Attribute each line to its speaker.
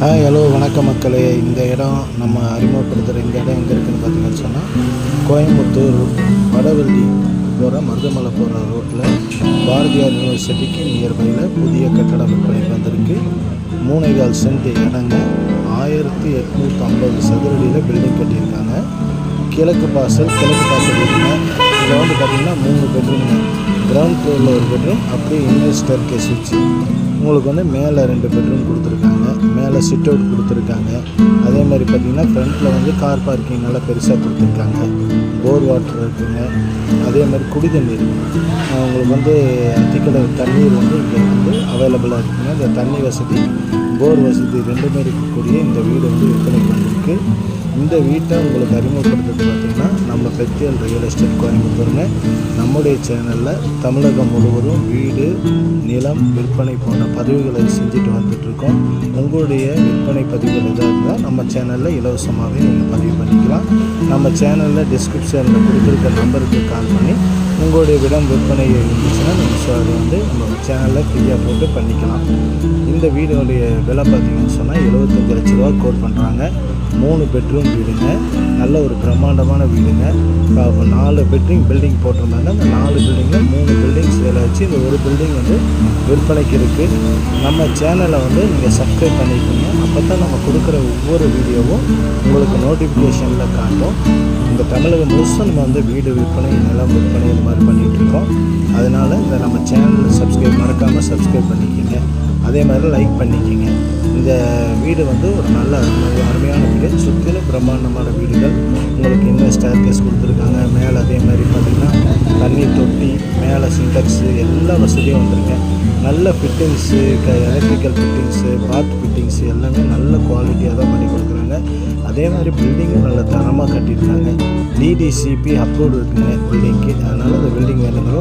Speaker 1: Hi hello வணக்க மக்களே. இந்த இடம் நம்ம அறிமுகப்படுத்துகிற இந்த இடம் எங்கே இருக்குதுன்னு பார்த்தீங்கன்னு சொன்னால் கோயம்புத்தூர் வடவள்ளி போகிற மருதமலை போகிற ரோட்டில் பாரதியார் யூனிவர்சிட்டிக்கு நியர்பையில் புதிய கட்டடம் விற்பனைக்கு வந்திருக்கு. மூணைகால் சென்ட் இடங்க ஆயிரத்தி எட்நூற்றி ஐம்பது சதுரடியில் பில்டிங் கட்டியிருக்காங்க. கிழக்கு பாசல் கிழக்கு பாசல் இருக்குங்க இதில் வந்து பார்த்திங்கன்னா மூணு பெட்ரூம் கிரவுண்ட் ஒரு பெட்ரூம் அப்படியே இன்னர் ஸ்டேர் கேஸ் வச்சு உங்களுக்கு வந்து மேலே ரெண்டு பெட்ரூம் கொடுத்துருக்காங்க. மேலே சிட் அவுட் கொடுத்துருக்காங்க. அதே மாதிரி பார்த்திங்கன்னா ஃப்ரண்ட்டில் வந்து கார் பார்க்கிங் நல்லா பெருசாக கொடுத்துருக்காங்க. போர் வாட்டர் இருக்குங்க. அதே மாதிரி குடி தண்ணீர். உங்களுக்கு வந்து அத்திக்கடல் தண்ணீர் வந்து இங்கே வந்து அவைலபிளாக இருக்குங்க. இந்த தண்ணி வசதி போர் வசதி ரெண்டுமே இருக்கக்கூடிய இந்த வீடு வந்து விற்பனை வந்திருக்கு இந்த வீட்டை உங்களுக்கு அறிமுகப்படுத்துறது பார்த்திங்கன்னா நம்ம பெத்தியல் ரியல் எஸ்டேட் கோயம்புத்தூர்னு நம்முடைய சேனலில் தமிழகம் முழுவதும் வீடு நிலம் விற்பனை போன்ற பதிவுகளை செஞ்சுட்டு வந்துட்ருக்கோம் உங்களுடைய விற்பனை பதிவுகள் எதாக இருந்தால் நம்ம சேனலில் இலவசமாகவே நீங்கள் பதிவு பண்ணிக்கலாம். நம்ம சேனலில் டிஸ்கிரிப்ஷனில் கொடுத்துருக்க நம்பருக்கு கால் பண்ணி உங்களுடைய விடம் விற்பனை இருந்துச்சுன்னா நீங்கள் ஸோ அதை வந்து நம்ம சேனலில் ஃப்ரீயாக போட்டு பண்ணிக்கலாம். இந்த வீடுடைய விலை பார்த்தீங்கன்னு சொன்னால் எழுபத்தஞ்சி லட்ச ரூபா கோட் பண்ணுறாங்க. மூணு பெட்ரூம் வீடுங்க. நல்ல ஒரு பிரம்மாண்டமான வீடுங்க. இப்போ நாலு பெட்ரூம் பில்டிங் போட்டிருந்தாங்க அந்த நாலு பில்டிங்கில் மூணு பில்டிங் வேலை வச்சு இந்த ஒரு பில்டிங் வந்து விற்பனைக்கு இருக்குது நம்ம சேனலை வந்து நீங்கள் சப்ஸ்கிரைப் பண்ணிக்கோங்க. அப்போ தான் நம்ம கொடுக்குற ஒவ்வொரு வீடியோவும் உங்களுக்கு நோட்டிஃபிகேஷனில் காட்டும். இந்த தமிழகம் முழுசும் நம்ம வந்து வீடு விற்பனை நிலம் விற்பனை இது மாதிரி பண்ணிகிட்ருக்கோம் அதனால் இந்த நம்ம சேனலை சப்ஸ்கிரைப் மறக்காமல் சப்ஸ்கிரைப் பண்ணிக்கோங்க. அதே மாதிரி லைக் பண்ணிக்கோங்க. இந்த வீடு வந்து ஒரு நல்ல அருமை அருமையான வீடு. சுற்றிலும் பிரம்மாண்டமான வீடுகள். உங்களுக்கு இன்னும் ஸ்டேர் கேஸ் கொடுத்துருக்காங்க மேலே அதே மாதிரி பார்த்திங்கன்னா தண்ணி தொட்டி மேலே சின்டெக்ஸு எல்லா வசதியும் வந்துருங்க நல்ல ஃபிட்டிங்ஸு க எலக்ட்ரிக்கல் ஃபிட்டிங்ஸு பாத் ஃபிட்டிங்ஸு எல்லாமே நல்ல குவாலிட்டியாக தான் பண்ணி கொடுக்குறாங்க. அதே மாதிரி பில்டிங்கும் நல்ல தரமாக கட்டியிருக்காங்க. டிடிசிபி அப்ரூவ்டு இருக்குங்க பில்டிங்க்கு அதனால் அந்த பில்டிங் வேணுங்கிறோம்.